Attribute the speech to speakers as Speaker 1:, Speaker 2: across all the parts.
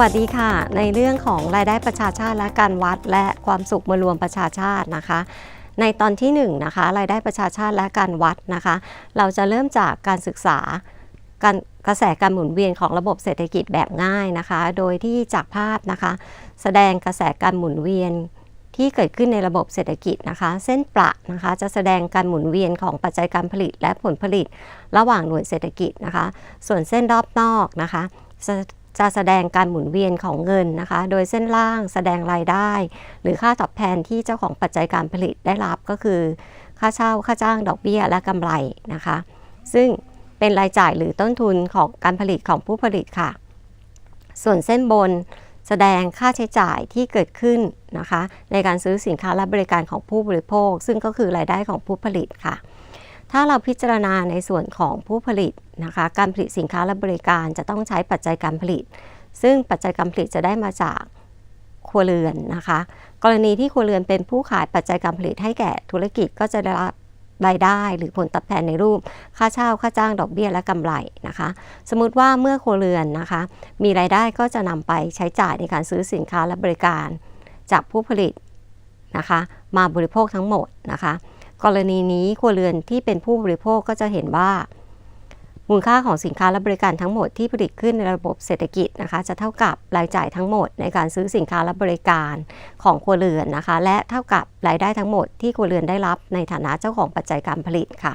Speaker 1: วัสดีค่ะ ในเรื่องของรายได้ประชาชาติและการวัดและความสุขมารวมประชาชาตินะคะ ในตอนที่1นงนะคะรายได้ประชาชาติและการวัดนะคะ เราจะเริ่มจากการศึกษาการกระแสการหมุนเวียนของระบบเศรษฐกิจแบบง่ายนะคะ โดยที่จากภาพนะคะ แสดงกระแสการหมุนเวียนที่เกิดขึ้นในระบบเศรษฐกิจนะคะ เส้นประนะคะ จะแสดงการหมุนเวียนของปัจจัยการผลิตและผลผลิต ระหว่างหน่วยเศรษฐกิจนะคะ ส่วนเส้นรอบนอกนะคะ จะแสดงการหมุนเวียนของเงินนะคะ โดยเส้นล่างแสดงรายได้ หรือค่าตอบแทนที่เจ้าของปัจจัยการผลิตได้รับก็คือ ค่าเช่าค่าจ้างดอกเบี้ยและกำไรนะคะ ซึ่งเป็นรายจ่ายหรือต้นทุนของการผลิตของผู้ผลิตค่ะ ส่วนเส้นบนแสดงค่าใช้จ่ายที่เกิดขึ้นนะคะ ในการซื้อสินค้าและบริการของผู้บริโภค ซึ่งก็คือรายได้ของผู้ผลิตค่ะ ถ้าเราพิจารณาในส่วนของผู้ผลิต นะคะการผลิตสินค้าและบริการจะต้องใช้ปัจจัยการผลิต ซึ่งปัจจัยการผลิตจะได้มาจากครัวเรือนนะคะ กรณีที่ครัวเรือนเป็นผู้ขายปัจจัยการผลิตให้แก่ธุรกิจก็จะได้รับรายได้หรือผลตอบแทนในรูป ค่าเช่าค่าจ้างดอกเบี้ยและกำไรนะคะ สมมติว่าเมื่อครัวเรือนนะคะ มีรายได้ก็จะนำไปใช้จ่ายในการซื้อสินค้าและบริการ จากผู้ผลิตนะคะ มาบริโภคทั้งหมดนะคะ กรณีนี้ครัวเรือนที่เป็นผู้บริโภคก็จะเห็นว่า มูลค่าของสินค้าและบริการทั้งหมดที่ผลิตขึ้นในระบบเศรษฐกิจนะคะ จะเท่ากับรายจ่ายทั้งหมดในการซื้อสินค้าและบริการของครัวเรือนนะคะ และเท่ากับรายได้ทั้งหมดที่ครัวเรือนได้รับในฐานะเจ้าของปัจจัยการผลิตค่ะ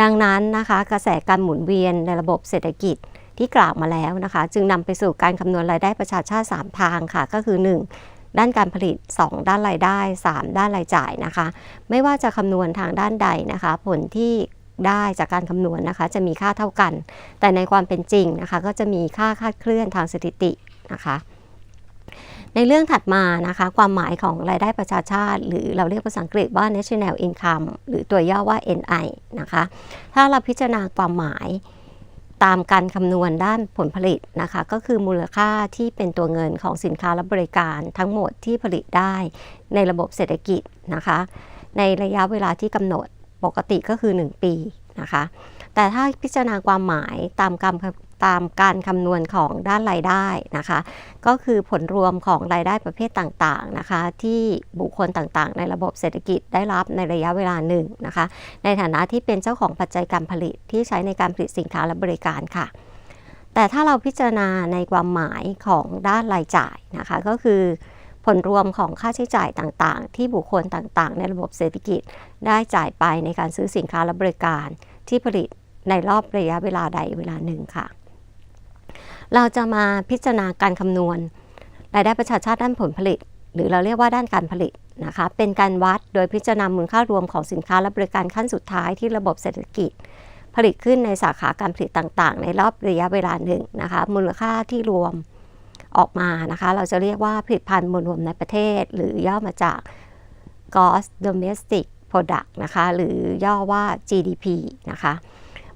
Speaker 1: ดังนั้นนะคะ กระแสการหมุนเวียนในระบบเศรษฐกิจที่กล่าวมาแล้วนะคะ จึงนำไปสู่การคำนวณรายได้ประชาชาติ 3 ทางค่ะ ก็คือ 1. ด้านการผลิต 2 ด้านรายได้ 3 ด้านรายจ่ายนะคะ ไม่ว่าจะคำนวณทางด้านใดนะคะ ผลที่ ได้จากการคำนวณนะคะ จะมีค่าเท่ากัน แต่ในความเป็นจริงนะคะ ก็จะมีค่าคาดเคลื่อนทางสถิตินะคะ ในเรื่องถัดมานะคะ ความหมายของรายได้ประชาชาติ หรือเราเรียกภาษาอังกฤษว่า national income หรือตัวย่อว่า NI นะคะ ถ้าเราพิจารณาความหมายตามการคำนวณด้านผลผลิตนะคะ ก็คือมูลค่าที่เป็นตัวเงินของสินค้าและบริการทั้งหมดที่ผลิตได้ในระบบเศรษฐกิจนะคะ ในระยะเวลาที่กำหนด ปกติก็คือ 1 ปีนะคะ แต่ถ้าพิจารณาความหมายตามกำตามการคำนวณของด้านรายได้นะคะ ก็คือผลรวมของรายได้ประเภทต่างๆนะคะ ที่บุคคลต่างๆ ในระบบเศรษฐกิจได้รับในระยะเวลาหนึ่งนะคะ ในฐานะที่เป็นเจ้าของปัจจัยการผลิตที่ใช้ในการผลิตสินค้าและบริการค่ะ แต่ถ้าเราพิจารณาในความหมายของด้านรายจ่ายนะคะก็คือ ผลรวมของค่าใช้จ่ายต่างๆ ที่บุคคลต่างๆ ในระบบเศรษฐกิจได้จ่ายไปในการซื้อสินค้าและบริการที่ผลิตในรอบระยะเวลาใดเวลาหนึ่งค่ะ เราจะมาพิจารณาการคำนวณรายได้ประชาชาติด้านผลผลิต หรือเราเรียกว่าด้านการผลิตนะคะเป็นการวัดโดยพิจารณามูลค่ารวมของสินค้าและบริการขั้นสุดท้ายที่ระบบเศรษฐกิจ ผลิตขึ้นในสาขาการผลิตต่างๆ ในรอบระยะเวลาหนึ่งนะคะมูลค่าที่รวม ออกมานะคะ เราจะเรียกว่าผลิตภัณฑ์มวลรวมในประเทศ หรือย่อมาจาก Gross Domestic Product นะคะ หรือย่อว่า GDP นะคะ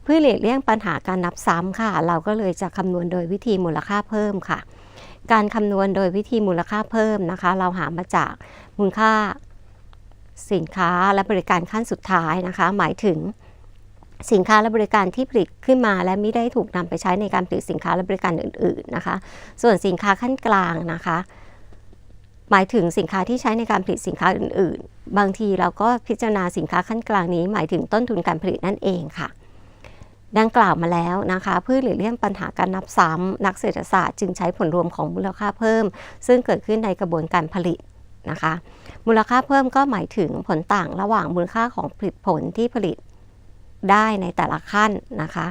Speaker 1: เพื่อหลีกเลี่ยงปัญหาการนับซ้ำค่ะ เราก็เลยจะคำนวณโดยวิธีมูลค่าเพิ่มค่ะ การคำนวณโดยวิธีมูลค่าเพิ่มนะคะ เราหามาจากมูลค่าสินค้าและบริการขั้นสุดท้ายนะคะ หมายถึง สินค้าและบริการที่ผลิตขึ้นมา และไม่ได้ถูกนำไปใช้ในการผลิตสินค้าและบริการอื่น ๆนะคะ ส่วนสินค้าขั้นกลางนะคะ หมายถึงสินค้าที่ใช้ในการผลิตสินค้าอื่น ๆ บางทีเราก็พิจารณาสินค้าขั้นกลางนี้ หมายถึงต้นทุนการผลิตนั่นเองค่ะดังกล่าวมาแล้วนะคะเพื่อหลีกเลี่ยงปัญหาการนับซ้ำนักเศรษฐศาสตร์จึงใช้ผลรวมของมูลค่าเพิ่ม ซึ่งเกิดขึ้นในกระบวนการผลิตนะคะ มูลค่าเพิ่มก็หมายถึงผลต่างระหว่างมูลค่าของผลิตผลที่ผลิต ได้ในแต่ละขั้นนะคะ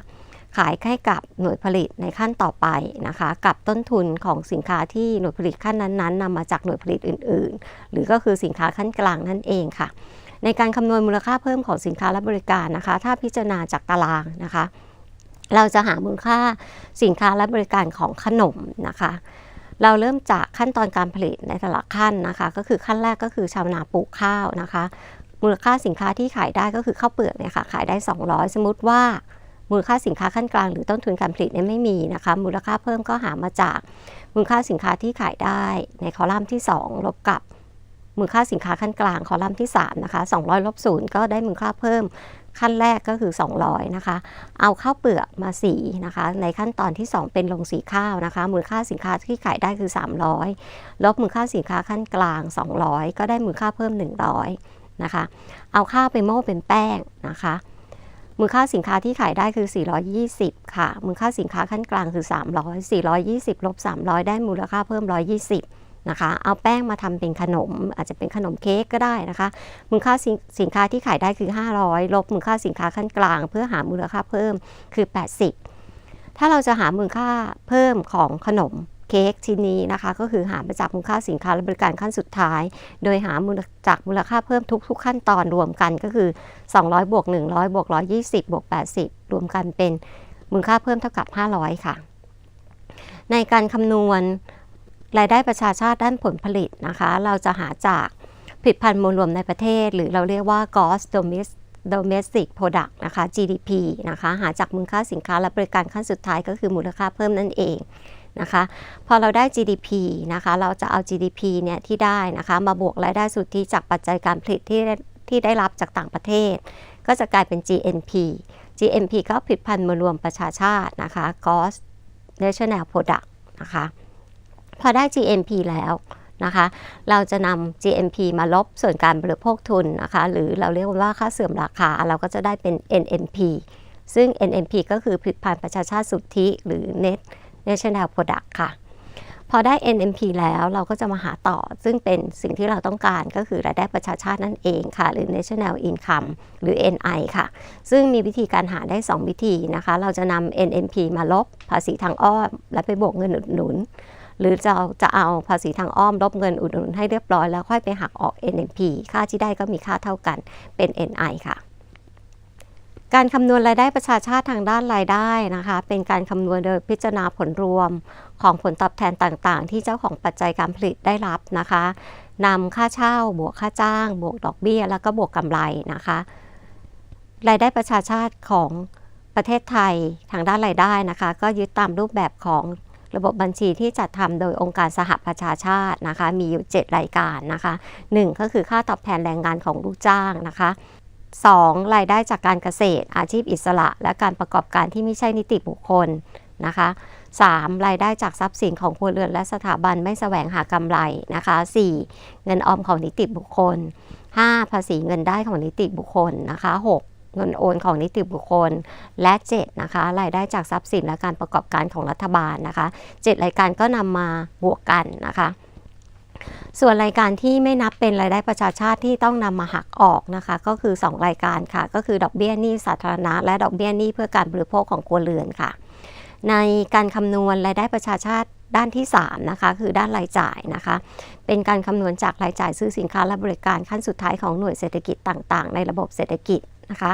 Speaker 1: ขายให้กับหน่วยผลิตในขั้นต่อไปนะคะ กับต้นทุนของสินค้าที่หน่วยผลิตขั้นนั้นๆนำมาจากหน่วยผลิตอื่น ๆ หรือก็คือสินค้าขั้นกลางนั่นเองค่ะ ในการคำนวณมูลค่าเพิ่มของสินค้าและบริการนะคะ ถ้าพิจารณาจากตารางนะคะ เราจะหามูลค่าสินค้าและบริการของขนมนะคะเราเริ่มจากขั้นตอนการผลิตในแต่ละขั้นนะคะ ก็คือขั้นแรกก็คือชาวนาปลูกข้าวนะคะ มูลค่าสินค้าที่ขายได้ก็คือข้าวเปลือกเนี่ยค่ะขายได้ 200 สมมติว่ามูลค่าสินค้าขั้นกลางหรือต้นทุนการผลิตเนี่ยไม่มีนะคะ มูลค่าเพิ่มก็หามาจากมูลค่าสินค้าที่ขายได้ในคอลัมน์ที่ 2 ลบกับมูลค่าสินค้าขั้นกลางคอลัมน์ที่ 3 นะคะ 200ลบ0ก็ได้มูลค่าเพิ่มขั้นแรกก็คือ 200 นะคะ เอาข้าวเปลือกมาสีนะคะ ในขั้นตอนที่ 2 เป็นลงสีข้าวนะคะ มูลค่าสินค้าที่ขายได้คือ 300 ลบมูลค่าสินค้าขั้นกลาง 200 ก็ได้มูลค่าเพิ่ม 100 นะคะ เอาข้าวไปโม่เป็นแป้งนะคะ มูลค่าสินค้าที่ขายได้คือ 420 ค่ะ มูลค่าสินค้าขั้นกลางคือ 300 420ลบ300 ได้มูลค่าเพิ่ม 120 นะคะ เอาแป้งมาทำเป็นขนม อาจจะเป็นขนมเค้กก็ได้นะคะ มูลค่าสสินค้าที่ขายได้คือ 500 ลบมูลค่าสินค้าขั้นกลาง เพื่อหามูลค่าเพิ่มคือ 80 ถ้าเราจะหามูลค่าเพิ่มของขนม เค้กชิ้นนี้นะคะ ก็คือหามาจากมูลค่าสินค้าและบริการขั้นสุดท้าย โดยหามูลจากมูลค่าเพิ่มทุก ๆ ขั้นตอนรวมกันก็คือ 200บวก100บวก120บวก80 รวมกันเป็นมูลค่าเพิ่มเท่ากับ 500 ค่ะ ในการคำนวณรายได้ประชาชาติด้านผลผลิตนะคะ เราจะหาจากผลิตภัณฑ์มวลรวมในประเทศ หรือเราเรียกว่า gross domestic domestic product นะคะ GDP นะคะ หาจากมูลค่าสินค้าและบริการขั้นสุดท้ายก็คือมูลค่าเพิ่มนั่นเอง นะคะ พอเราได้ GDP นะคะ เราจะเอา GDP เนี่ยที่ได้นะคะ มาบวกรายได้สุทธิจากปัจจัยการผลิตที่ได้ที่ได้รับจากต่างประเทศ ก็จะกลายเป็น GNP GNP ก็ผลิตภัณฑ์มวลรวมประชาชาตินะคะ gross national product นะคะ พอได้ GNP แล้วนะคะ เราจะนำ GNP มาลบส่วนการบริโภคทุนนะคะ หรือเราเรียกว่าค่าเสื่อมราคา เราก็จะได้เป็น NNP ซึ่ง NNP ก็คือผลิตภัณฑ์ประชาชาติสุทธิหรือ Net National Product ค่ะ พอได้ NNP แล้วเราก็จะมาหาต่อ ซึ่งเป็นสิ่งที่เราต้องการก็คือรายได้ประชาชาตินั่นเองค่ะ หรือ National Income หรือ NI ค่ะ ซึ่งมีวิธีการหาได้ 2 วิธีนะคะ เราจะนำ NNP มาลบภาษีทางอ้อม และไปบวกเงินอุดหนุนหรือจะจะเอาภาษีทางอ้อมลบเงินอุดหนุนให้เรียบร้อยแล้วค่อยไปหักออก NNP ค่าที่ได้ก็มีค่าเท่ากันเป็น NI ค่ะ การคำนวณรายได้ประชาชาติทางด้านรายได้นะคะ เป็นการคำนวณโดยพิจารณาผลรวมของผลตอบแทนต่างๆ ที่เจ้าของปัจจัยการผลิตได้รับนะคะนำค่าเช่าบวกค่าจ้าง บวกดอกเบี้ย แล้วก็บวกกำไรนะคะ รายได้ประชาชาติของประเทศไทยทางด้านรายได้นะคะ ก็ยึดตามรูปแบบของระบบบัญชีที่จัดทำโดยองค์การสหประชาชาตินะคะ มีอยู่ 7 รายการนะคะ 1 ก็คือค่าตอบแทนแรงงานของลูกจ้างนะคะ 2. รายได้จากการเกษตร อาชีพอิสระ และการประกอบการที่ไม่ใช่นิติบุคคลนะคะ 3. รายได้จากทรัพย์สินของครัวเรือนและสถาบันไม่แสวงหากำไรนะคะ 4. เงินออมของนิติบุคคล 5. ภาษีเงินได้ของนิติบุคคลนะคะ 6. เงินโอนของนิติบุคคล และ 7 นะคะ รายได้จากทรัพย์สินและการประกอบการของรัฐบาลนะคะ 7 รายการก็นำมาบวกกันนะคะ ส่วนรายการที่ไม่นับเป็นรายได้ประชาชาติที่ต้องนำมาหักออกนะคะ ก็คือ 2 รายการค่ะ ก็คือดอกเบี้ยหนี้สาธารณะ และดอกเบี้ยหนี้เพื่อการบริโภคของครัวเรือนค่ะ ในการคำนวณรายได้ประชาชาติด้านที่ 3 นะคะ คือด้านรายจ่ายนะคะ เป็นการคำนวณจากรายจ่ายซื้อสินค้าและบริการขั้นสุดท้ายของหน่วยเศรษฐกิจต่าง ๆ ในระบบเศรษฐกิจนะคะ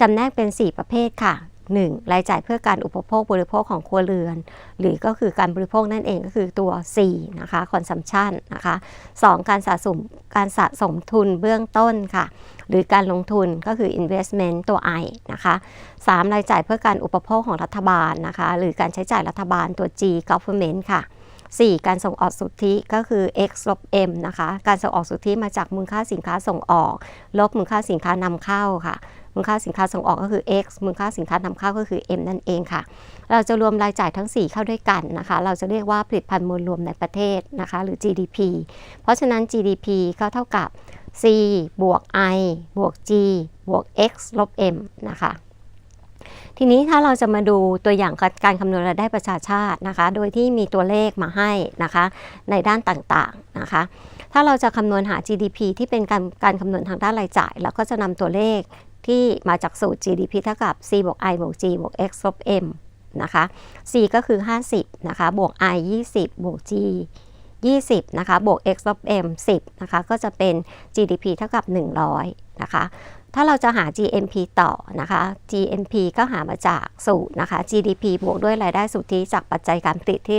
Speaker 1: จำแนกเป็น 4 ประเภทค่ะ 1. รายจ่ายเพื่อการอุปโภคบริโภคของครัวเรือน หรือก็คือการบริโภคนั่นเองก็คือตัว C นะคะ consumption นะคะ 2. การสะสมการสะสมทุนเบื้องต้นค่ะ หรือการลงทุนก็คือ investment ตัว I นะคะ 3. รายจ่ายเพื่อการอุปโภคของรัฐบาลนะคะ หรือการใช้จ่ายรัฐบาลตัว G government ค่ะ 4. การส่งออกสุทธิก็คือ x ลบ m นะคะ การส่งออกสุทธิมาจากมูลค่าสินค้าส่งออก ลบมูลค่าสินค้านำเข้าค่ะ มูลค่าสินค้าส่งออกก็คือ x มูลค่าสินค้านำเข้าก็คือ m นั่นเองค่ะ เราจะรวมรายจ่ายทั้ง 4 เข้าด้วยกันนะคะ เราจะเรียกว่าผลิตภัณฑ์มวลรวมในประเทศนะคะ หรือ GDP เพราะฉะนั้น GDP ก็เท่ากับ c บวก i บวก g บวก x ลบ m นะคะทีนี้ถ้าเราจะมาดูตัวอย่างการคำนวณรายได้ประชาชาตินะคะ โดยที่มีตัวเลขมาให้นะคะ ในด้านต่างๆนะคะ ถ้าเราจะคำนวณหา GDP ที่เป็นการการคำนวณทางด้านรายจ่ายแล้วก็จะนำตัวเลข ที่มาจากสูตร GDP เท่ากับ c บวก i บวก g บวก x ลบ m นะคะ c ก็คือ 50 นะคะ บวก i 20 บวก g 20 นะคะ บวก x ลบ m 10 นะคะ ก็จะเป็น GDP เท่ากับ 100 นะคะ ถ้าเราจะหา GNP ต่อนะคะ GNP ก็หามาจากสูตรนะคะ GDP บวกด้วยรายได้สุทธิจากปัจจัยการผลิตที่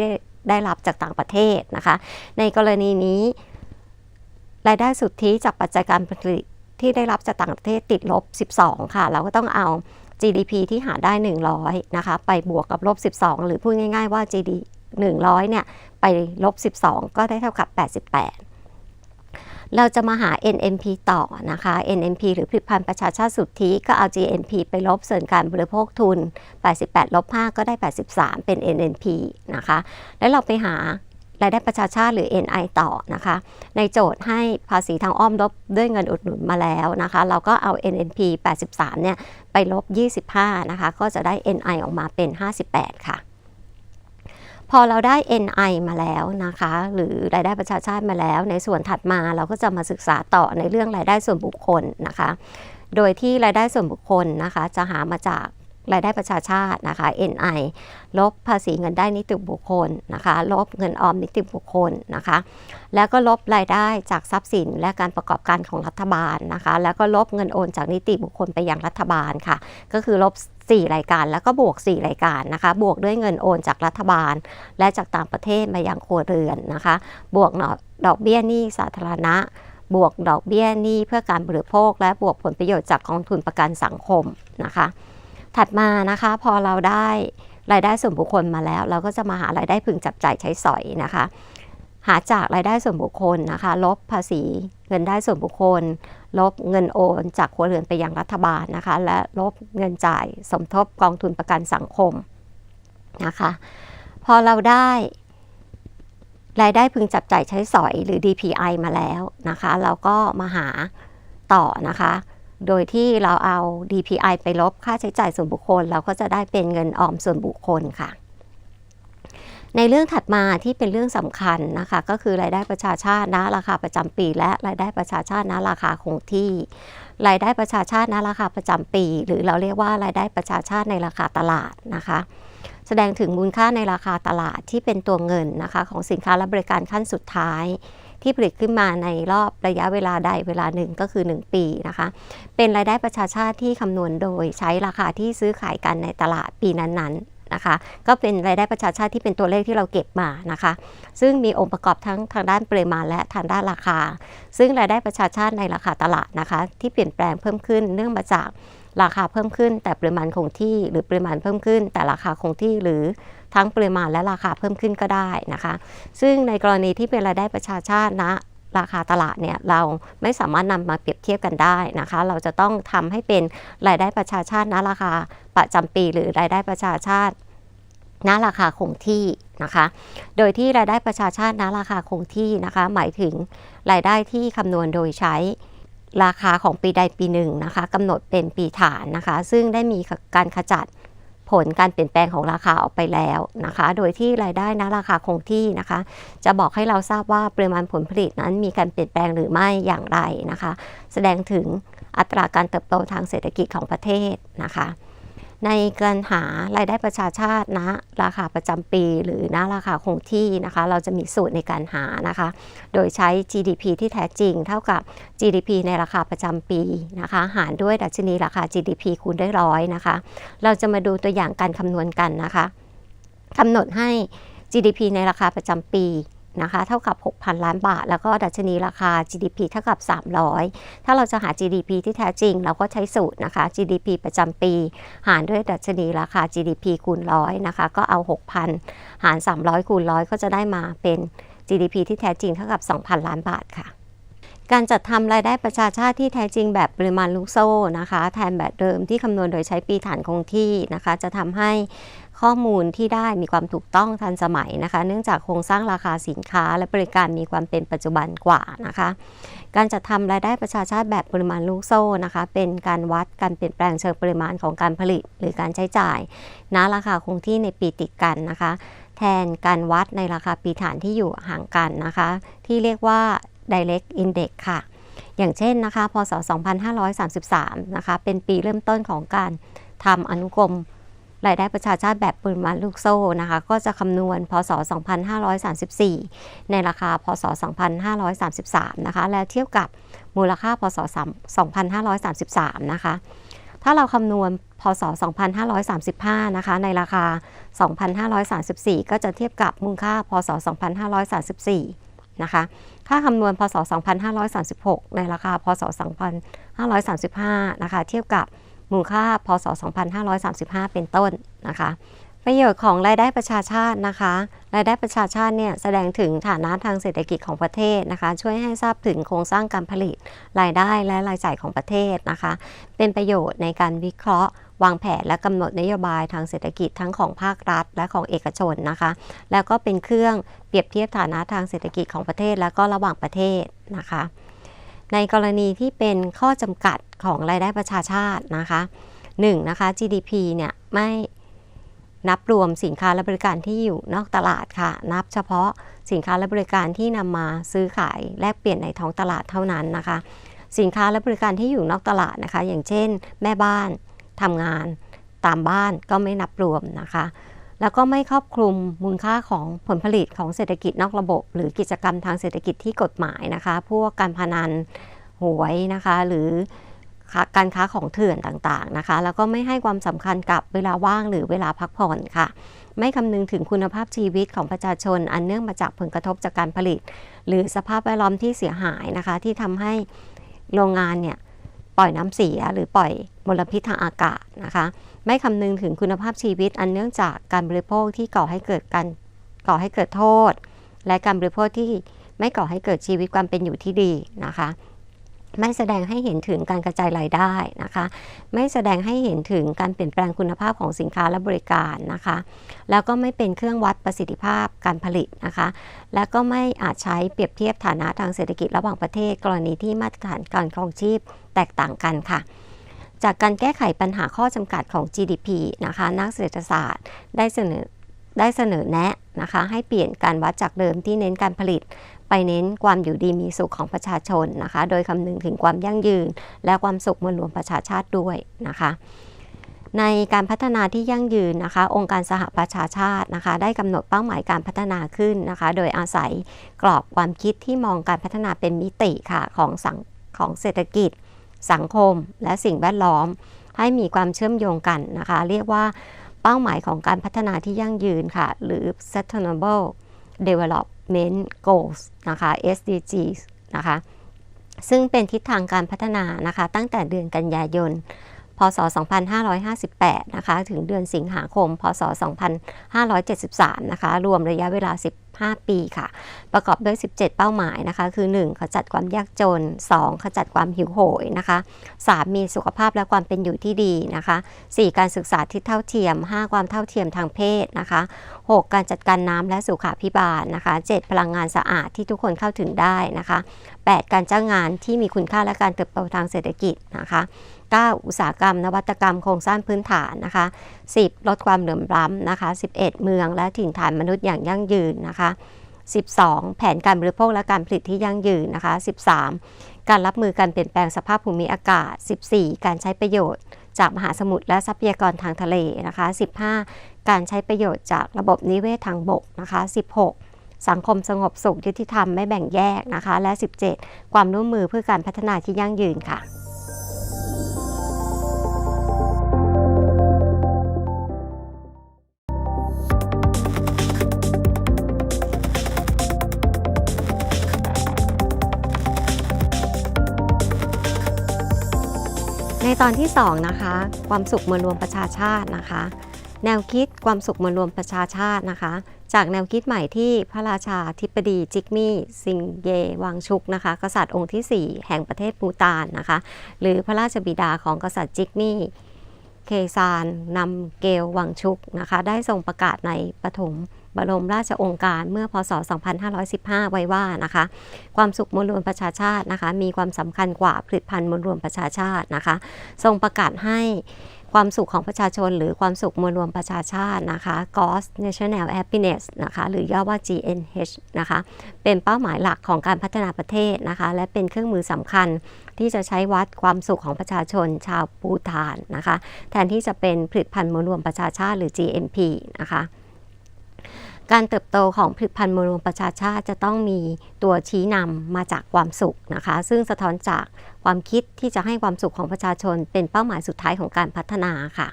Speaker 1: ได้รับจากต่างประเทศนะคะ ในกรณีนี้ รายได้สุทธิจากปัจจัยการผลิต ที่ได้รับจากต่างประเทศติดลบ 12 ค่ะ เราก็ต้องเอา GDP ที่หาได้ 100 นะคะ ไปบวกกับลบ 12 หรือพูดง่าย ๆ ว่า GD 100 เนี่ย ไปลบ 12 ก็ได้เท่ากับ 88เราจะมาหา NMP ต่อนะคะ NMP หรือผลิตภัณฑ์ประชาชาติสุทธิ ก็เอา GNP ไปลบส่วนการบริโภคทุน 88 ลบ 5 ก็ได้ 83 เป็น NNP นะคะ แล้วเราไปหา รายได้ประชาชาติหรือ NI ต่อนะคะ ในโจทย์ให้ภาษีทางอ้อมลบด้วยเงินอุดหนุนมาแล้วนะคะ เราก็เอา NNP 83 เนี่ย ไปลบ 25 นะคะ ก็จะได้ NI ออกมาเป็น 58 ค่ะ พอเราได้ NI มาแล้วนะคะ หรือรายได้ประชาชาติมาแล้ว ในส่วนถัดมาเราก็จะมาศึกษาต่อในเรื่องรายได้ส่วนบุคคลนะคะ โดยที่รายได้ส่วนบุคคลนะคะ จะหามาจาก รายได้ประชาชาตินะคะ NI ลบภาษีเงินได้นิติบุคคลนะคะ ลบเงินออมนิติบุคคลนะคะ แล้วก็ลบรายได้จากทรัพย์สินและการประกอบการของรัฐบาลนะคะ แล้วก็ลบเงินโอนจากนิติบุคคลไปยังรัฐบาลค่ะ ก็คือลบ 4 รายการแล้วก็บวก 4 รายการนะคะ บวกด้วยเงินโอนจากรัฐบาล และจากต่างประเทศมายังครัวเรือนนะคะ บวกดอกเบี้ยหนี้สาธารณะบวกดอกเบี้ยหนี้เพื่อการบริโภค และบวกผลประโยชน์จากกองทุนประกันสังคมนะคะ ถัดมานะคะพอเราได้รายได้ส่วนบุคคลมาแล้ว เราก็จะมาหารายได้พึงจับจ่ายใช้สอยนะคะ หาจากรายได้ส่วนบุคคลนะคะ ลบภาษีเงินได้ส่วนบุคคล ลบเงินโอนจากครัวเรือนไปยังรัฐบาลนะคะ และลบเงินจ่ายสมทบกองทุนประกันสังคมนะคะ พอเราได้รายได้พึงจับจ่ายใช้สอยหรือ DPI มาแล้วนะคะ เราก็มาหาต่อนะคะ โดยที่เราเอา DPI ไปลบค่าใช้จ่ายส่วนบุคคล เราก็จะได้เป็นเงินออมส่วนบุคคลค่ะ ในเรื่องถัดมาที่เป็นเรื่องสำคัญนะคะ ก็คือรายได้ประชาชาตินะราคาประจำปี และรายได้ประชาชาตินะราคาคงที่ รายได้ประชาชาตินะราคาประจำปี หรือเราเรียกว่ารายได้ประชาชาติในราคาตลาดนะคะแสดงถึงมูลค่าในราคาตลาดที่เป็นตัวเงินนะคะ ของสินค้าและบริการขั้นสุดท้าย ที่ผลิตขึ้นมาในรอบระยะเวลาใดเวลาหนึ่งก็คือ 1 ปีนะคะ เป็นรายได้ประชาชาติที่คำนวณโดยใช้ราคาที่ซื้อขายกันในตลาดปีนั้นๆนะคะก็เป็นรายได้ประชาชาติที่เป็นตัวเลขที่เราเก็บมานะคะ ซึ่งมีองค์ประกอบทั้งทางด้านปริมาณและทางด้านราคา ซึ่งรายได้ประชาชาติในราคาตลาดนะคะ ที่เปลี่ยนแปลงเพิ่มขึ้นเนื่องมาจาก ราคาเพิ่มขึ้น แต่ปริมาณคงที่หรือปริมาณเพิ่มขึ้น แต่ราคาคงที่หรือทั้งปริมาณและราคาเพิ่มขึ้นก็ได้นะคะ ซึ่งในกรณีที่เป็นรายได้ประชาชาตินะราคาตลาดเนี่ยเราไม่สามารถนำมาเปรียบเทียบกันได้นะคะ เราจะต้องทำให้เป็นรายได้ประชาชาติณราคาประจำปี หรือรายได้ประชาชาติณราคาคงที่นะคะ โดยที่รายได้ประชาชาติณราคาคงที่นะคะ หมายถึงรายได้ที่คำนวณโดยใช้ ราคาของปีใดปีหนึ่งนะคะกำหนดเป็นปีฐานนะคะ ซึ่งได้มีการขจัดผลการเปลี่ยนแปลงของราคาออกไปแล้วนะคะ โดยที่รายได้นะราคาคงที่นะคะ จะบอกให้เราทราบว่าปริมาณผลผลิตนั้นมีการเปลี่ยนแปลงหรือไม่อย่างไรนะคะ แสดงถึงอัตราการเติบโตทางเศรษฐกิจของประเทศนะคะ ในการหารายได้ประชาชาตินะราคาประจำปี หรือนะราคาคงที่นะคะ เราจะมีสูตรในการหานะคะ โดยใช้ GDP ที่แท้จริง เท่ากับ GDP ในราคาประจำปีนะคะ หารด้วยดัชนีราคา GDP คูณด้วยร้อยนะคะ เราจะมาดูตัวอย่างการคำนวณกันนะคะกำหนดให้ GDP ในราคาประจำปี นะคะเท่ากับ 6,000 ล้านบาท แล้วก็ดัชนีราคา GDP เท่ากับ 300 ถ้าเราจะหา GDP ที่แท้จริง เราก็ใช้สูตรนะคะ GDP ประจำปี หารด้วยดัชนีราคา GDP คูณร้อยนะคะก็เอา 6,000 หาร 300 คูณร้อยก็จะได้มาเป็น GDP ที่แท้จริงเท่ากับ 2,000 ล้านบาทค่ะการจัดทำรายได้ประชาชาติที่แท้จริงแบบปริมาณลูกโซ่นะคะ แทนแบบเดิมที่คำนวณโดยใช้ปีฐานคงที่นะคะ จะทำให้ ข้อมูลที่ได้มีความถูกต้องทันสมัยนะคะ เนื่องจากโครงสร้างราคาสินค้าและบริการมีความเป็นปัจจุบันกว่านะคะ การจัดทำรายได้ประชาชาติแบบปริมาณลูกโซ่นะคะ เป็นการวัดการเปลี่ยนแปลงเชิงปริมาณของการผลิต หรือการใช้จ่ายณราคาคงที่ในปีติดกันนะคะ แทนการวัดในราคาปีฐานที่อยู่ห่างกันนะคะ ที่เรียกว่า direct index ค่ะ อย่างเช่นนะคะ พศ 2533 นะคะ เป็นปีเริ่มต้นของการทำอนุกรม รายได้ประชาชาติแบบปริมาณลูกโซ่นะคะก็จะคำนวณพศ 2534 ในราคาพศ 2533 นะคะแล้วเทียบกับมูลค่าพศ 2533 นะคะถ้าเราคำนวณพศ 2535 นะคะ ในราคา 2,534 ก็จะเทียบกับมูลค่า พศ 2534 นะคะ ค่าคำนวณ พศ 2536 ในราคา พศ 2535 นะคะ เทียบกับ มูลค่าพศ 2535 เป็นต้นนะคะประโยชน์ของรายได้ประชาชาตินะคะ รายได้ประชาชาติเนี่ยแสดงถึงฐานะทางเศรษฐกิจของประเทศนะคะ ช่วยให้ทราบถึงโครงสร้างการผลิต รายได้และรายจ่ายของประเทศนะคะ เป็นประโยชน์ในการวิเคราะห์ วางแผนและกำหนดนโยบายทางเศรษฐกิจทั้งของภาครัฐ และของเอกชนนะคะ แล้วก็เป็นเครื่องเปรียบเทียบฐานะทางเศรษฐกิจของประเทศ แล้วก็ระหว่างประเทศนะคะ ในกรณีที่เป็นข้อจำกัดของรายได้ประชาชาตินะคะ 1. นะคะ GDP เนี่ยไม่นับรวมสินค้าและบริการที่อยู่นอกตลาดค่ะ นับเฉพาะสินค้าและบริการที่นำมาซื้อขายแลกเปลี่ยนในท้องตลาดเท่านั้นนะคะ สินค้าและบริการที่อยู่นอกตลาดนะคะ อย่างเช่น แม่บ้านทำงานตามบ้านก็ไม่นับรวมนะคะ แล้วก็ไม่ครอบคลุมมูลค่าของผลผลิตของเศรษฐกิจนอกระบบ หรือกิจกรรมทางเศรษฐกิจที่กฎหมายนะคะ พวกการพนันหวยนะคะ หรือการค้าของเถื่อนต่างๆนะคะ แล้วก็ไม่ให้ความสำคัญกับเวลาว่างหรือเวลาพักผ่อนค่ะ ไม่คำนึงถึงคุณภาพชีวิตของประชาชน อันเนื่องมาจากผลกระทบจากการผลิต หรือสภาพแวดล้อมที่เสียหายนะคะ ที่ทำให้โรงงานเนี่ยปล่อยน้ำเสียหรือปล่อยมลพิษทางอากาศนะคะ ไม่คำนึงถึงคุณภาพชีวิตอันเนื่องจากการบริโภคที่ก่อให้เกิดการก่อให้เกิดโทษ และการบริโภคที่ไม่ก่อให้เกิดชีวิตความเป็นอยู่ที่ดีนะคะ ไม่แสดงให้เห็นถึงการกระจายรายได้นะคะ ไม่แสดงให้เห็นถึงการเปลี่ยนแปลงคุณภาพของสินค้าและบริการนะคะ แล้วก็ไม่เป็นเครื่องวัดประสิทธิภาพการผลิตนะคะ แล้วก็ไม่อาจใช้เปรียบเทียบฐานะทางเศรษฐกิจระหว่างประเทศ กรณีที่มาตรฐานการครองชีพแตกต่างกันค่ะ จากการแก้ไขปัญหาข้อจำกัดของ GDP นะคะนักเศรษฐศาสตร์ได้เสนอได้เสนอแนะนะคะให้เปลี่ยนการวัดจากเดิมที่เน้นการผลิต ไปเน้นความอยู่ดีมีสุขของประชาชนนะคะ โดยคำนึงถึงความยั่งยืน และความสุขมวลรวมประชาชาติด้วยนะคะในการพัฒนาที่ยั่งยืนนะคะ องค์การสหประชาชาตินะคะ ได้กำหนดเป้าหมายการพัฒนาขึ้นนะคะ โดยอาศัยกรอบความคิดที่มองการพัฒนาเป็นมิติค่ะของสังของเศรษฐกิจ สังคม และสิ่งแวดล้อม ให้มีความเชื่อมโยงกันนะคะ เรียกว่าเป้าหมายของการพัฒนาที่ยั่งยืนค่ะ หรือ Sustainable Development Goals นะคะ SDGs นะคะซึ่งเป็นทิศทางการพัฒนานะคะตั้งแต่เดือนกันยายน พศ 2558 นะคะถึงเดือนสิงหาคม พศ 2573 นะคะรวมระยะเวลา 5 ปีค่ะ ประกอบด้วย 17 เป้าหมายนะคะ คือ 1. ขจัดความยากจน 2. ขจัดความหิวโหยนะคะ 3. มีสุขภาพและความเป็นอยู่ที่ดีนะคะ 4. การศึกษาที่เท่าเทียม 5. ความเท่าเทียมทางเพศนะคะ 6. การจัดการน้ำและสุขาพิบาลนะคะ 7. พลังงานสะอาดที่ทุกคนเข้าถึงได้นะคะ 8. การจ้างงานที่มีคุณค่าและการเติบโตทางเศรษฐกิจนะคะ 9. อุตสาหกรรม นวัตกรรมโครงสร้างพื้นฐานนะคะ 10. ลดความเหลื่อมล้ำนะคะ 11. เมืองและถิ่นฐานมนุษย์อย่างยั่งยืนนะคะ 12. แผนการบริโภคและการผลิตที่ยั่งยืนนะคะ 13. การรับมือการเปลี่ยนแปลงสภาพภูมิอากาศ 14. การใช้ประโยชน์จากมหาสมุทรและทรัพยากรทางทะเลนะคะ 15. การใช้ประโยชน์จากระบบนิเวศทางบกนะคะ 16. สังคมสงบสุขยุติธรรมไม่แบ่งแยกนะคะ และ 17. ความร่วมมือเพื่อการพัฒนาที่ยั่งยืนค่ะ ในตอนที่ 2 นะคะ ความสุขมวลรวมประชาชาตินะคะ แนวคิดความสุขมวลรวมประชาชาตินะคะ จากแนวคิดใหม่ที่พระราชาธิบดีจิกมี่ซิงเยวังชุกนะคะ กษัตริย์องค์ที่ 4 แห่งประเทศปูตานนะคะ หรือพระราชบิดาของกษัตริย์จิกมี่เคซานนำเกลวังชุกนะคะ ได้ทรงประกาศในปฐมบรมราชองค์การเมื่อพศ 2515 ไว้ว่านะคะ ความสุขมวลรวมประชาชาตินะคะ มีความสำคัญกว่าผลิตภัณฑ์มวลรวมประชาชาตินะคะ ทรงประกาศให้ ความสุขของประชาชน หรือความสุขมวลรวมประชาชาตินะคะ Gross National Happiness นะคะหรือย่อว่า GNH นะคะเป็นเป้าหมายหลักของการพัฒนาประเทศนะคะและเป็นเครื่องมือสำคัญที่จะใช้วัดความสุขของประชาชนชาวปูฐานนะคะแทนที่จะเป็นผลิตภัณฑ์มวลรวมประชาชาติหรือ GMP นะคะ การเติบโตของผลิตภัณฑ์มวลรวมประชาชาติจะต้องมีตัวชี้นำมาจากความสุขนะคะ ซึ่งสะท้อนจากความคิดที่จะให้ความสุขของประชาชน เป็นเป้าหมายสุดท้ายของการพัฒนาค่ะ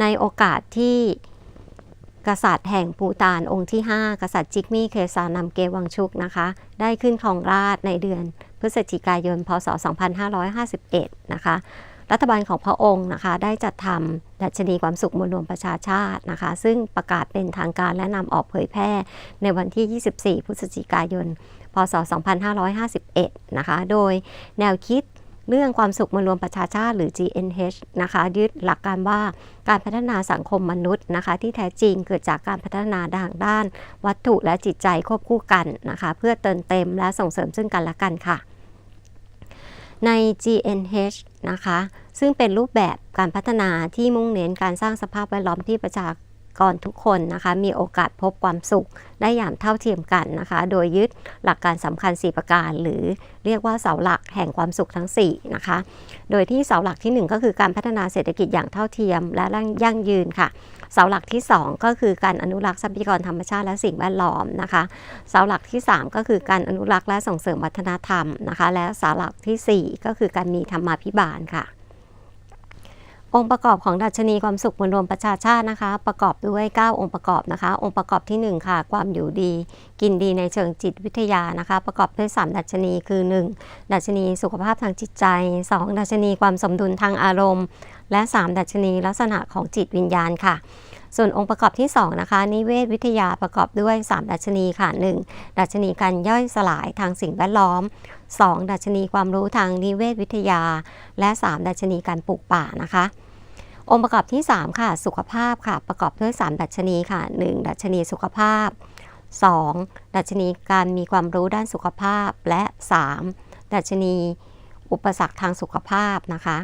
Speaker 1: ในโอกาสที่กษัตริย์แห่งปูตานองค์ที่ 5 กษัตริย์จิกมี่เคซานำเกวังชุกนะคะ ได้ขึ้นครองราชในเดือนพฤศจิกายน พศ 2551 นะคะ รัฐบาลของพระองค์นะคะ ได้จัดทำดัชนีความสุขมวลรวมประชาชาตินะคะ ซึ่งประกาศเป็นทางการและนำออกเผยแพร่ในวันที่ 24 พฤศจิกายน พศ 2551 นะคะ โดยแนวคิดเรื่องความสุขมวลรวมประชาชาติหรือ GNH นะคะยึดหลักการว่าการพัฒนาสังคมมนุษย์นะคะ ที่แท้จริงเกิดจากการพัฒนาทางด้าน วัตถุและจิตใจควบคู่กันนะคะ เพื่อเติมเต็มและส่งเสริมซึ่งกันและกันค่ะ ใน GNH นะคะ ซึ่งเป็นรูปแบบการพัฒนาที่มุ่งเน้นการสร้างสภาพแวดล้อมที่ประชากรทุกคนนะคะ มีโอกาสพบความสุขได้อย่างเท่าเทียมกันนะคะ โดยยึดหลักการสำคัญ 4 ประการ หรือเรียกว่าเสาหลักแห่งความสุขทั้ง 4 นะคะ โดยที่เสาหลักที่ 1 ก็คือการพัฒนาเศรษฐกิจอย่างเท่าเทียมและยั่งยืนค่ะ เสาหลักที่ 2 ก็คือการอนุรักษ์ทรัพยากรธรรมชาติและสิ่งแวดล้อมนะคะเสาหลักที่ 3 ก็คือการอนุรักษ์และส่งเสริมวัฒนธรรมนะคะ และเสาหลักทีสี่ 4 ก็คือการมีธรรมาภิบาลค่ะองค์ประกอบของดัชนีความสุขมวลรวมประชาชาตินะคะ ประกอบด้วย 9 องค์ประกอบนะคะ องค์ประกอบที่ 1 ค่ะ ความอยู่ดี กินดีในเชิงจิตวิทยานะคะ ประกอบด้วย 3 ดัชนีคือ 1 ดัชนีสุขภาพทางจิตใจ 2 ดัชนีความสมดุลทางอารมณ์ และ 3 ดัชนีลักษณะของจิตวิญญาณค่ะ ส่วนองค์ประกอบที่ 2 นะคะ นิเวศวิทยาประกอบด้วย 3 ดัชนีค่ะ 1. ดัชนีการย่อยสลายทางสิ่งแวดล้อม 2. ดัชนีความรู้ทางนิเวศวิทยา และ 3 ดัชนีการปลูกป่านะคะองค์ประกอบที่ 3 ค่ะ สุขภาพค่ะ ประกอบด้วย 3 ดัชนีค่ะ 1. ดัชนีสุขภาพ 2. ดัชนีการมีความรู้ด้านสุขภาพและ 3. ดัชนีอุปสรรคทางสุขภาพนะคะ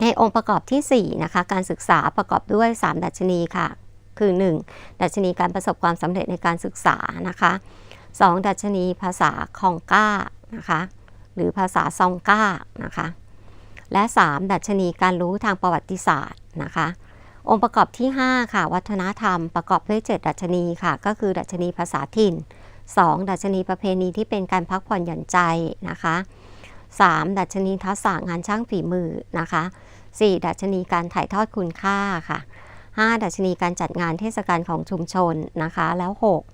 Speaker 1: ในองค์ประกอบที่ 4 นะคะ การศึกษาประกอบด้วย 3 ดัชนีค่ะ คือ 1. ดัชนีการประสบความสำเร็จในการศึกษานะคะ 2. ดัชนีภาษาคองก้านะคะ หรือภาษาซองก้านะคะ และ 3 ดัชนีการรู้ทางประวัติศาสตร์นะคะ องค์ประกอบที่ 5 ค่ะ วัฒนธรรมประกอบด้วย 7 ดัชนีค่ะ ก็คือ ดัชนีภาษาถิ่น 2. ดัชนีประเพณีที่เป็นการพักผ่อนหย่อนใจนะคะ 3. ดัชนีทักษะงานช่างฝีมือนะคะ 4. ดัชนีการถ่ายทอดคุณค่าค่ะ 5. ดัชนีการจัดงานเทศกาลของชุมชนนะคะ แล้ว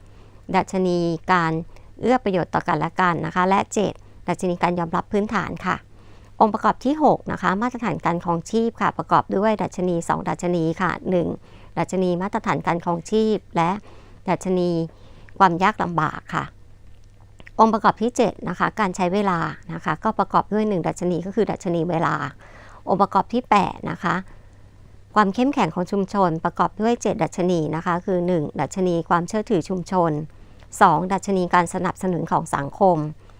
Speaker 1: 6. ดัชนีการเอื้อประโยชน์ต่อกันและกันนะคะ และ 7. ดัชนีการยอมรับพื้นฐานค่ะ องค์ประกอบที่ 6 นะคะ มาตรฐานการครองชีพค่ะ ประกอบด้วยดัชนี 2 ดัชนีค่ะ 1. ดัชนีมาตรฐานการครองชีพ และดัชนีความยากลำบากค่ะ องค์ประกอบที่7นะคะการใช้เวลานะคะ ก็ประกอบด้วย 1 ดัชนีก็คือดัชนีเวลา องค์ประกอบที่ 8 นะคะ ความเข้มแข็งของชุมชนประกอบด้วย 7 ดัชนีนะคะ คือ 1. ดัชนีความเชื่อถือชุมชน 2. ดัชนีการสนับสนุนของสังคม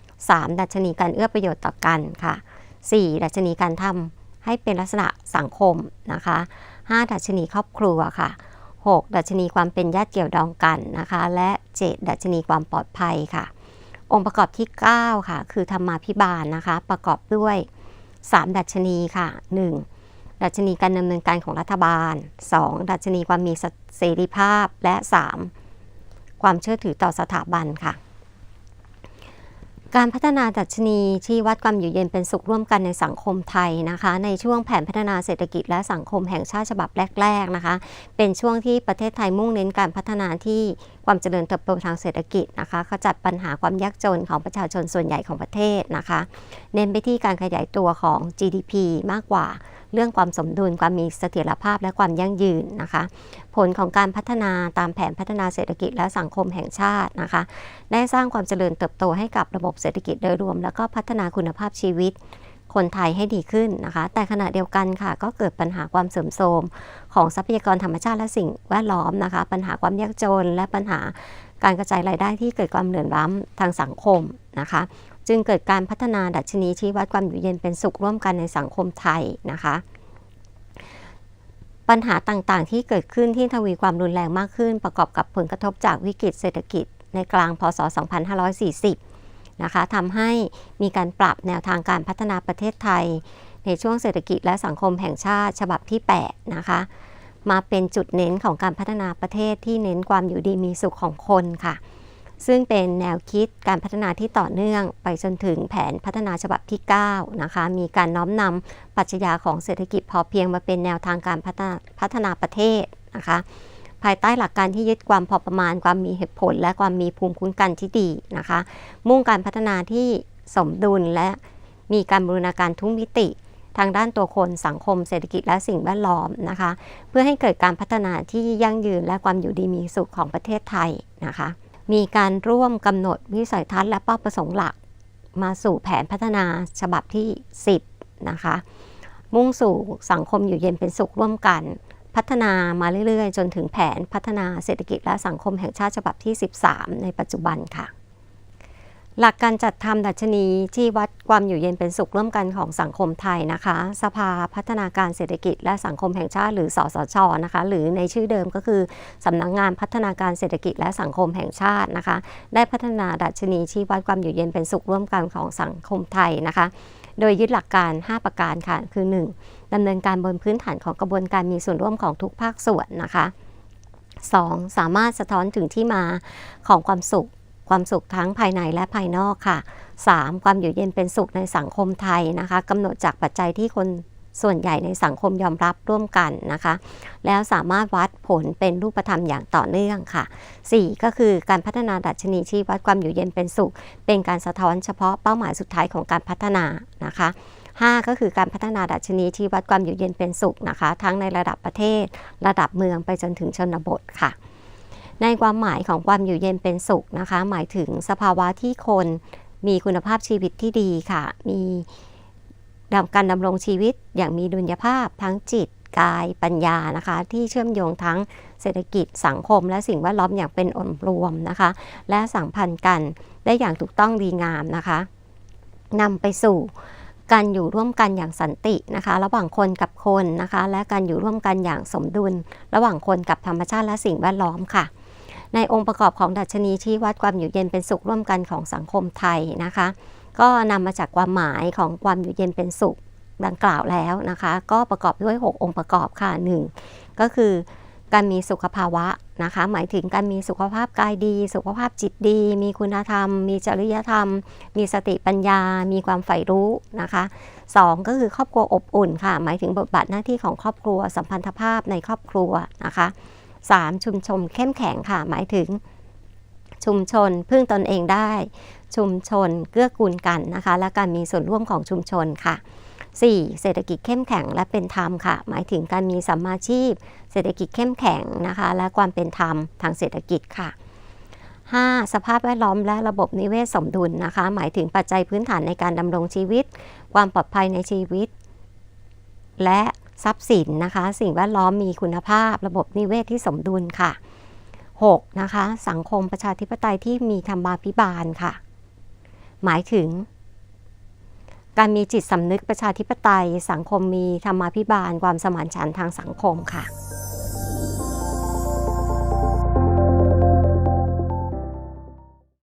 Speaker 1: 3. ดัชนีการเอื้อประโยชน์ต่อกันค่ะ 4. ดัชนีการทำให้เป็นลักษณะสังคมนะคะ 5. ดัชนีครอบครัวค่ะ 6. ดัชนีความเป็นญาติเกี่ยวดองกันนะคะ และ 7. ดัชนีความปลอดภัยค่ะ องค์ประกอบที่ 9 ค่ะ คือธรรมาภิบาลนะคะ ประกอบด้วย 3 ดัชนีค่ะ 1. ดัชนีการดำเนินการของรัฐบาล 2. ดัชนีความมีเสรีภาพและ 3. ความเชื่อถือต่อสถาบันค่ะ การพัฒนาดัชนีที่วัดความอยู่เย็นเป็นสุขร่วมกันในสังคมไทยนะคะ ในช่วงแผนพัฒนาเศรษฐกิจและสังคมแห่งชาติฉบับแรก ๆนะคะ เป็นช่วงที่ประเทศไทยมุ่งเน้นการพัฒนาที่ความเจริญเติบโตทางเศรษฐกิจนะคะขจัดปัญหาความยากจนของประชาชนส่วนใหญ่ของประเทศนะคะ เน้นไปที่การขยายตัวของ GDP มากกว่า เรื่องความสมดุลความมีเสถียรภาพและความยั่งยืนนะคะ ผลของการพัฒนาตามแผนพัฒนาเศรษฐกิจและสังคมแห่งชาตินะคะ ได้สร้างความเจริญเติบโตให้กับระบบเศรษฐกิจโดยรวม แล้วก็พัฒนาคุณภาพชีวิตคนไทยให้ดีขึ้นนะคะ แต่ขณะเดียวกันค่ะ ก็เกิดปัญหาความเสื่อมโทรมของทรัพยากรธรรมชาติและสิ่งแวดล้อมนะคะ ปัญหาความยากจนและปัญหาการกระจายรายได้ที่เกิดความเหลื่อมล้ำทางสังคมนะคะ จึงเกิดการพัฒนาดัชนีชี้วัดความอยู่เย็นเป็นสุขร่วมกันในสังคมไทยนะคะปัญหาต่างๆ ที่เกิดขึ้นที่ทวีความรุนแรงมากขึ้น ประกอบกับผลกระทบจากวิกฤตเศรษฐกิจในกลางพศ 2540 นะคะทำให้มีการปรับแนวทางการพัฒนาประเทศไทย ในช่วงเศรษฐกิจและสังคมแห่งชาติฉบับที่ 8 นะคะ มาเป็นจุดเน้นของการพัฒนาประเทศที่เน้นความอยู่ดีมีสุขของคนค่ะ ซึ่งเป็นแนวคิดการพัฒนาที่ต่อเนื่องไปจนถึงแผนพัฒนาฉบับที่ 9 นะคะ มีการน้อมนำปรัชญาของเศรษฐกิจพอเพียงมาเป็นแนวทางการพัฒนาพัฒนาประเทศนะคะ ภายใต้หลักการที่ยึดความพอประมาณ ความมีเหตุผล และความมีภูมิคุ้มกันที่ดีนะคะ มุ่งการพัฒนาที่สมดุลและมีการบูรณาการทุกมิติ ทางด้านตัวคนสังคมเศรษฐกิจและสิ่งแวดล้อมนะคะ เพื่อให้เกิดการพัฒนาที่ยั่งยืนและความอยู่ดีมีสุขของประเทศไทยนะคะ มีการร่วมกำหนดวิสัยทัศน์และเป้าประสงค์หลัก มาสู่แผนพัฒนาฉบับที่ 10 นะคะ มุ่งสู่สังคมอยู่เย็นเป็นสุขร่วมกัน พัฒนามาเรื่อยๆ จนถึงแผนพัฒนาเศรษฐกิจและสังคมแห่งชาติฉบับที่ 13 ในปัจจุบันค่ะ หลักการจัดทำดัชนีที่วัดความอยู่เย็นเป็นสุขร่วมกันของสังคมไทยนะคะ สภาพัฒนาการเศรษฐกิจและสังคมแห่งชาติหรือสสชนะคะ หรือในชื่อเดิมก็คือสำนักงงานพัฒนาการเศรษฐกิจและสังคมแห่งชาตินะคะ ได้พัฒนาดัชนีที่วัดความอยู่เย็นเป็นสุขร่วมกันของสังคมไทยนะคะ โดยยึดหลักการ 5 ประการค่ะคือ 1. ดำเนินการบนพื้นฐานของกระบวนการมีส่วนร่วมของทุกภาคส่วนนะคะ 2. สามารถสะท้อนถึงที่มาของความสุข ความสุขทั้งภายในและภายนอกค่ะ 3. ความอยู่เย็นเป็นสุขในสังคมไทยนะคะกำหนดจากปัจจัยที่คนส่วนใหญ่ในสังคมยอมรับร่วมกันนะคะ แล้วสามารถวัดผลเป็นรูปธรรมอย่างต่อเนื่องค่ะ 4. ก็คือการพัฒนาดัชนีชี้วัดความอยู่เย็นเป็นสุข เป็นการสะท้อนเฉพาะเป้าหมายสุดท้ายของการพัฒนานะคะ 5 ก็คือการพัฒนาดัชนีที่วัดความอยู่เย็นเป็นสุขนะคะ ทั้งในระดับประเทศ ระดับเมืองไปจนถึงชนบทค่ะ ในความหมายของความอยู่เย็นเป็นสุขนะคะ หมายถึงสภาวะที่คนมีคุณภาพชีวิตที่ดีค่ะ มีดำการดำรงชีวิตอย่างมีดุลยภาพทั้งจิตกายปัญญานะคะ ที่เชื่อมโยงทั้งเศรษฐกิจสังคม และสิ่งแวดล้อมอย่างเป็นองค์รวมนะคะ และสัมพันธ์กันได้อย่างถูกต้องดีงามนะคะนำไปสู่การอยู่ร่วมกันอย่างสันตินะคะ ระหว่างคนกับคนนะคะ และการอยู่ร่วมกันอย่างสมดุล ระหว่างคนกับธรรมชาติและสิ่งแวดล้อมค่ะ ในองค์ประกอบของดัชนีที่วัดความอยู่เย็นเป็นสุขร่วมกันของสังคมไทยนะคะ ก็นำมาจากความหมายของความอยู่เย็นเป็นสุขดังกล่าวแล้วนะคะ ก็ประกอบด้วย 6 องค์ประกอบค่ะ 1. ก็คือการมีสุขภาวะนะคะ หมายถึงการมีสุขภาพกายดี สุขภาพจิตดี มีคุณธรรม มีจริยธรรม มีสติปัญญา มีความใฝ่รู้นะคะ 2. ก็คือครอบครัวอบอุ่นค่ะ หมายถึงบทบาทหน้าที่ของครอบครัวสัมพันธภาพในครอบครัวนะคะ 3. ชุมชนเข้มแข็งค่ะ หมายถึงชุมชนพึ่งตนเองได้ ชุมชนเกื้อกูลกันนะคะ และการมีส่วนร่วมของชุมชนค่ะ 4. เศรษฐกิจเข้มแข็งและเป็นธรรมค่ะ หมายถึงการมีสัมมาชีพ เศรษฐกิจเข้มแข็งนะคะ และความเป็นธรรมทางเศรษฐกิจค่ะ 5. สภาพแวดล้อมและระบบนิเวศสมดุลนะคะ หมายถึงปัจจัยพื้นฐานในการดำรงชีวิต ความปลอดภัยในชีวิต และ ทรัพย์สินนะคะ สิ่งแวดล้อมมีคุณภาพ ระบบนิเวศที่สมดุลค่ะ 6. นะคะ สังคมประชาธิปไตยที่มีธรรมาภิบาลค่ะ หมายถึง การมีจิตสำนึกประชาธิปไตย สังคมมีธรรมาภิบาล ความสมานฉันท์ทางสังคมค่ะ